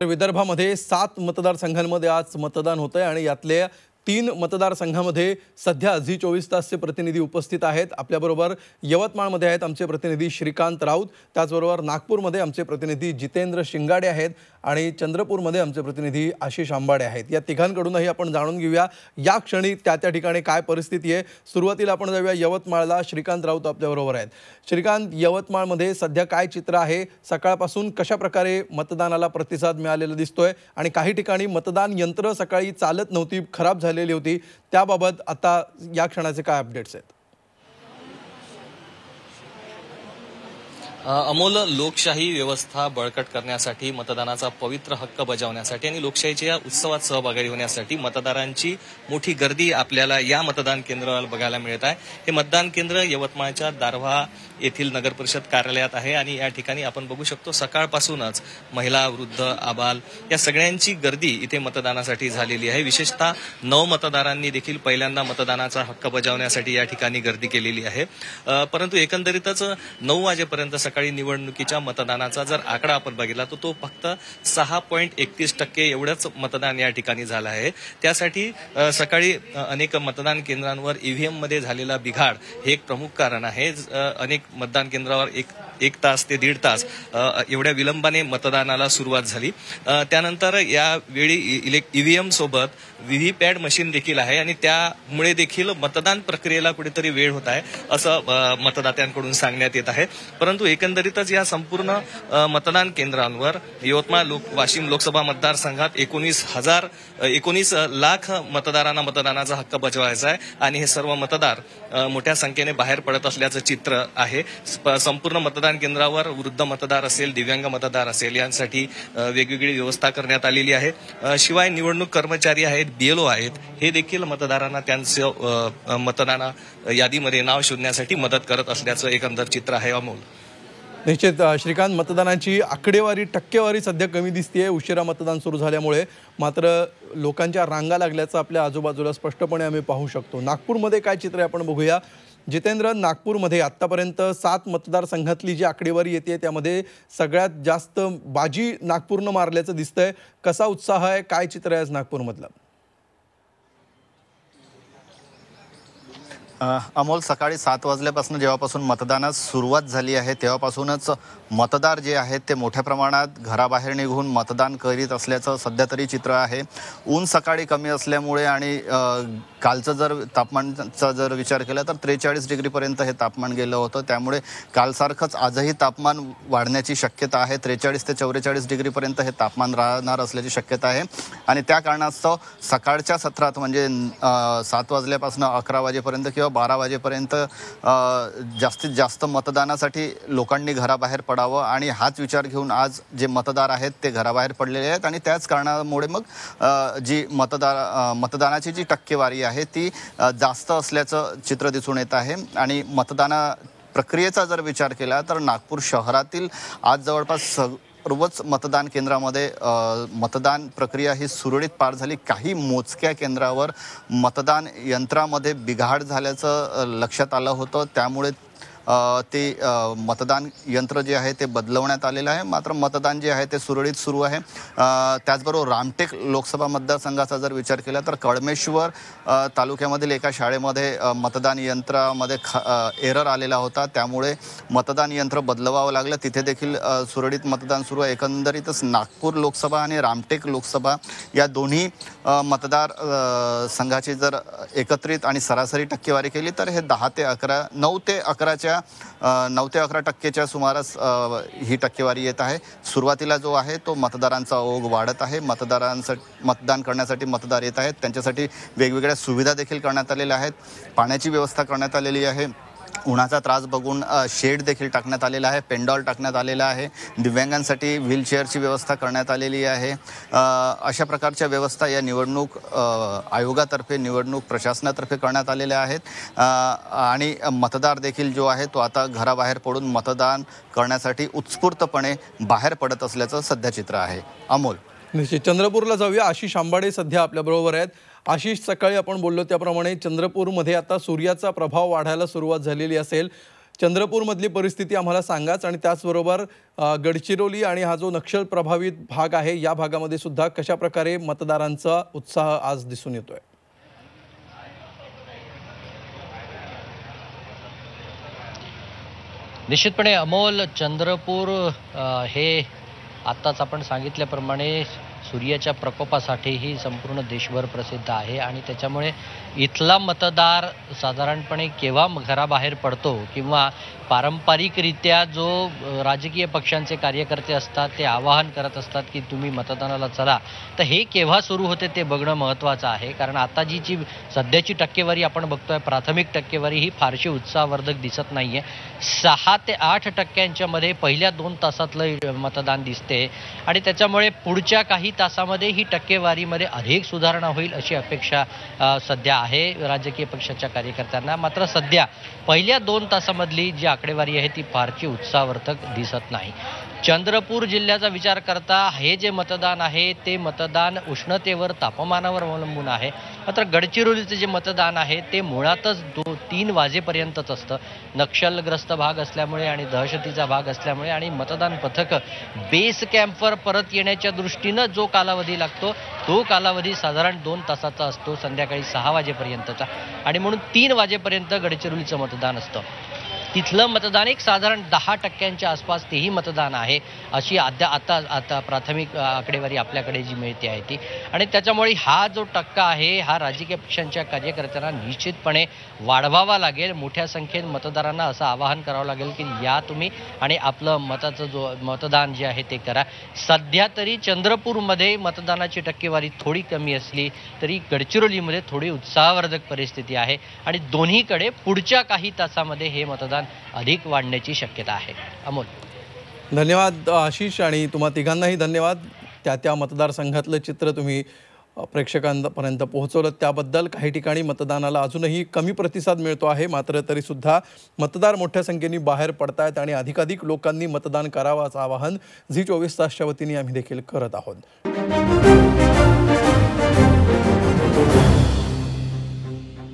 विदर्भामध्ये सात मतदारसंघांमध्ये आज मतदान होतं आहे आणि यातल्या तीन मतदारसंघामध्ये सध्या झी चोवीस तासचे प्रतिनिधी उपस्थित आहेत. आपल्याबरोबर यवतमाळमध्ये आहेत आमचे प्रतिनिधी श्रीकांत राऊत. त्याचबरोबर नागपूरमध्ये आमचे प्रतिनिधी जितेंद्र शिंगाडे आहेत आणि चंद्रपूरमध्ये आमचे प्रतिनिधी आशिष आंबाडे आहेत. या तिघांकडूनही आपण जाणून घेऊया या क्षणी त्या त्या ठिकाणी काय परिस्थिती आहे. सुरुवातीला आपण जाऊया यवतमाळला. श्रीकांत राऊत आपल्याबरोबर आहेत. श्रीकांत यवतमाळमध्ये सध्या काय चित्र आहे? सकाळपासून कशा प्रकारे मतदानाला प्रतिसाद मिळालेला दिसतोय? आणि काही ठिकाणी मतदान यंत्र सकाळी चालत नव्हती खराब झाली झालेली होती. त्याबाबत आता या क्षणाचे काय अपडेट्स आहेत? अमोल लोकशाही व्यवस्था बळकट करण्यासाठी मतदानाचा पवित्र हक्क बजावण्यासाठी आणि लोकशाहीच्या या उत्सवात सहभागी होण्यासाठी मतदारांची मोठी गर्दी आपल्याला या मतदान केंद्रावर बघायला मिळत आहे. हे मतदान केंद्र यवतमाळच्या दारव्हा येथील नगर परिषद कार्यालयात आहे आणि या ठिकाणी आपण बघू शकतो सकाळपासूनच महिला वृद्ध आबाल या सगळ्यांची गर्दी इथे मतदानासाठी झालेली आहे. विशेषतः नऊ मतदारांनी देखील पहिल्यांदा मतदानाचा हक्क बजावण्यासाठी या ठिकाणी गर्दी केलेली आहे. परंतु एकंदरीतच नऊ वाजेपर्यंत सकाळी निवडणुकीच्या मतदानाचा जर आकडा आपण बघितला तर तो फक्त सहा पॉईंट एकतीस टक्के एवढंच मतदान या ठिकाणी झालं आहे. त्यासाठी सकाळी अनेक मतदान केंद्रांवर ईव्हीएममध्ये झालेला बिघाड हे एक प्रमुख कारण आहे. अनेक मतदान केंद्रावर एक एक तास ते दीड तास एवढ्या विलंबाने मतदानाला सुरुवात झाली. त्यानंतर यावेळी इलेक् ईव्हीएम सोबत व्हीव्हीपॅट मशीन देखील आहे आणि त्यामुळे देखील मतदान प्रक्रियेला कुठेतरी वेळ होत आहे असं मतदात्यांकडून सांगण्यात येत आहे. परंतु एक एकंदरीतच या संपूर्ण मतदान केंद्रांवर यवतमाळ लोक वाशिम लोकसभा मतदारसंघात एकोणीस हजार एकोणीस लाख मतदारांना मतदानाचा हक्क बजवायचा आहे आणि हे सर्व मतदार मोठ्या संख्येने बाहेर पडत असल्याचं चित्र आहे. संपूर्ण मतदान केंद्रावर वृद्ध मतदार असेल दिव्यांग मतदार असेल यांसाठी वेगवेगळी व्यवस्था करण्यात आलेली आहे. शिवाय निवडणूक कर्मचारी आहेत बीएलओ आहेत हे देखील मतदारांना त्यांचं अ, मतदाना यादीमध्ये नाव शोधण्यासाठी मदत करत असल्याचं एकंदर चित्र आहे अमोल. निश्चित श्रीकांत मतदानाची आकडेवारी टक्केवारी सध्या कमी दिसते उशिरा मतदान सुरू झाल्यामुळे मात्र लोकांच्या रांगा लागल्याचं आपल्या आजूबाजूला स्पष्टपणे आम्ही पाहू शकतो. नागपूरमध्ये काय चित्र आहे आपण बघूया. जितेंद्र नागपूरमध्ये आत्तापर्यंत सात मतदारसंघातली जी आकडेवारी येते त्यामध्ये सगळ्यात जास्त बाजी नागपूरनं मारल्याचं दिसतंय. कसा उत्साह आहे? काय चित्र आहे आज नागपूरमधलं? अमोल सकाळी सात वाजल्यापासून जेव्हापासून मतदानास सुरुवात झाली आहे तेव्हापासूनच मतदार जे आहेत ते मोठ्या प्रमाणात घराबाहेर निघून मतदान करीत असल्याचं सध्या तरी चित्र आहे. ऊन सकाळी कमी असल्यामुळे आणि कालचं जर तापमानचा जर विचार केला तर त्रेचाळीस डिग्रीपर्यंत हे तापमान गेलं होतं. त्यामुळे कालसारखंच आजही तापमान वाढण्याची शक्यता आहे. त्रेचाळीस ते चौवेचाळीस डिग्रीपर्यंत हे तापमान राहणार असल्याची शक्यता आहे. आणि त्या कारणास्तव सकाळच्या सत्रात म्हणजे सात वाजल्यापासून अकरा वाजेपर्यंत किंवा बारा वाजेपर्यंत जास्तीत जास्त मतदानासाठी लोकांनी घराबाहेर पडावं आणि हाच विचार घेऊन आज जे मतदार आहेत ते घराबाहेर पडलेले आहेत आणि त्याच कारणामुळे मग जी मतदार मतदानाची जी टक्केवारी आहे ती जास्त असल्याचं चित्र दिसून येत आहे आणि मतदाना प्रक्रियेचा जर विचार केला तर नागपूर शहरातील आज जवळपास सग सर्वच मतदान केंद्रामध्ये मतदान प्रक्रिया ही सुरळीत पार झाली. काही मोजक्या केंद्रावर मतदान यंत्रामध्ये बिघाड झाल्याचं लक्षात आलं होतं. त्यामुळे ते मतदान यंत्र जे आहे ते बदलवण्यात आलेलं आहे. मात्र मतदान जे आहे ते सुरळीत सुरू आहे. त्याचबरोबर रामटेक लोकसभा मतदारसंघाचा जर विचार केला तर कळमेश्वर तालुक्यामधील एका शाळेमध्ये मतदान यंत्रामध्ये ख एरर आलेला होता. त्यामुळे मतदान यंत्र बदलवावं लागलं. तिथे देखील सुरळीत मतदान सुरू आहे. एकंदरीतच नागपूर लोकसभा आणि रामटेक लोकसभा या दोन्ही मतदार संघाची जर एकत्रित आणि सरासरी टक्केवारी केली तर हे दहा ते अकरा नऊ ते अकराच्या सध्या नऊ ते अकरा टक्केच्या सुमारास ही टक्केवारी येत आहे. सुरुवातीला जो आहे तो मतदारांचा ओघ वाढत आहे. मतदारांसाठी मतदान करण्यासाठी मतदार येत आहेत. त्यांच्यासाठी वेगवेगळ्या सुविधा देखील करण्यात आलेल्या आहेत. पाण्याची व्यवस्था करण्यात आलेली आहे. उन्हाचा त्रास बघून शेड देखील टाकण्यात आलेला आहे पेंडॉल टाकण्यात आलेला आहे दिव्यांगांसाठी व्हीलचेअरची व्यवस्था करण्यात आलेली आहे. अशा प्रकारच्या व्यवस्था या निवडणूक आयोगातर्फे निवडणूक प्रशासनातर्फे करण्यात आलेल्या आहेत. आणि मतदार देखील जो आहे तो आता घराबाहेर पडून मतदान करण्यासाठी उत्स्फूर्तपणे बाहेर पडत असल्याचं सध्या चित्र आहे. अमोल. निश्चित. चंद्रपूरला जाऊया. आशिष आंबाडे सध्या आपल्याबरोबर आहेत. आशिष सकाळी आपण बोललो त्याप्रमाणे चंद्रपूरमध्ये आता सूर्याचा प्रभाव वाढायला सुरुवात झालेली असेल. चंद्रपूरमधली परिस्थिती आम्हाला सांगाच आणि त्याचबरोबर गडचिरोली आणि हा जो नक्षल प्रभावित भाग आहे या भागामध्ये सुद्धा कशा प्रकारे मतदारांचा उत्साह आज दिसून येतोय? निश्चितपणे अमोल चंद्रपूर हे आत्ताच आपण सांगितल्याप्रमाणे सूर्याच्या प्रकोपासाठीही संपूर्ण देशभर प्रसिद्ध आहे आणि त्याच्यामुळे इथला मतदार साधारणपणे केव्हा घराबाहेर पडतो किंवा पारंपरिकरित्या जो राजकीय पक्षांचे कार्यकर्ते असतात ते आवाहन करत असतात की तुम्ही मतदानाला चला तर हे केव्हा सुरू होते ते बघणं महत्त्वाचं आहे. कारण आता जी जी सध्याची टक्केवारी आपण बघतोय प्राथमिक टक्केवारी ही फारशी उत्साहवर्धक दिसत नाहीये. सहा ते आठ टक्क्यांच्यामध्ये पहिल्या दोन तासातलं मतदान दिसते. आणि त्याच्यामुळे पुढच्या काही तासामध्ये ही टक्केवारीमध्ये अधिक सुधारणा होईल अशी अपेक्षा सध्या आहे राजकीय पक्षाच्या कार्यकर्त्यांना. मात्र सध्या पहिल्या दोन तासामधली जी आकडेवारी आहे ती फारशी उत्साहवर्धक दिसत नाही. चंद्रपूर जिल्ह्याचा विचार करता हे जे मतदान आहे ते मतदान उष्णतेवर तापमानावर अवलंबून आहे. मात्र गडचिरोलीचं जे मतदान आहे ते मुळातच दो तीन वाजेपर्यंतच असतं. नक्षलग्रस्त भाग असल्यामुळे आणि दहशतीचा भाग असल्यामुळे आणि मतदान पथक बेस कॅम्पवर परत येण्याच्या दृष्टीनं जो कालावधी लागतो तो कालावधी साधारण दोन तासाचा असतो संध्याकाळी सहा वाजेपर्यंतचा. आणि म्हणून तीन वाजेपर्यंत गडचिरोलीचं मतदान असतं. तिथलं मतदान एक साधारण दहा टक्क्यांच्या आसपास तेही मतदान आहे अशी अद्या आता आता प्राथमिक आकडेवारी आपल्याकडे जी मिळते आहे ती. आणि त्याच्यामुळे हा जो टक्का आहे हा राजकीय पक्षांच्या कार्यकर्त्यांना निश्चितपणे वाढवावा लागेल. मोठ्या संख्येत मतदारांना असं आवाहन करावं लागेल की या तुम्ही आणि आपलं मताचं जो मतदान जे आहे ते करा. सध्या तरी चंद्रपूरमध्ये मतदानाची टक्केवारी थोडी कमी असली तरी गडचिरोलीमध्ये थोडी उत्साहवर्धक परिस्थिती आहे. आणि दोन्हीकडे पुढच्या काही तासामध्ये हे मतदान अधिक वाढण्याची शक्यता आहे. अमोल. धन्यवाद आशिष आणि तुम्हा तिघांनाही धन्यवाद. त्या त्या मतदारसंघातलं चित्र तुम्ही प्रेक्षकांपर्यंत पोहोचवलं. त्याबद्दल काही ठिकाणी मतदानाला अजूनही कमी प्रतिसाद मिळतो आहे. मात्र तरीसुद्धा मतदार मोठ्या संख्येने बाहेर पडतायत आणि अधिकाधिक लोकांनी मतदान करावं असं आवाहन झी चोवीस तासच्या वतीने आम्ही देखील करत आहोत.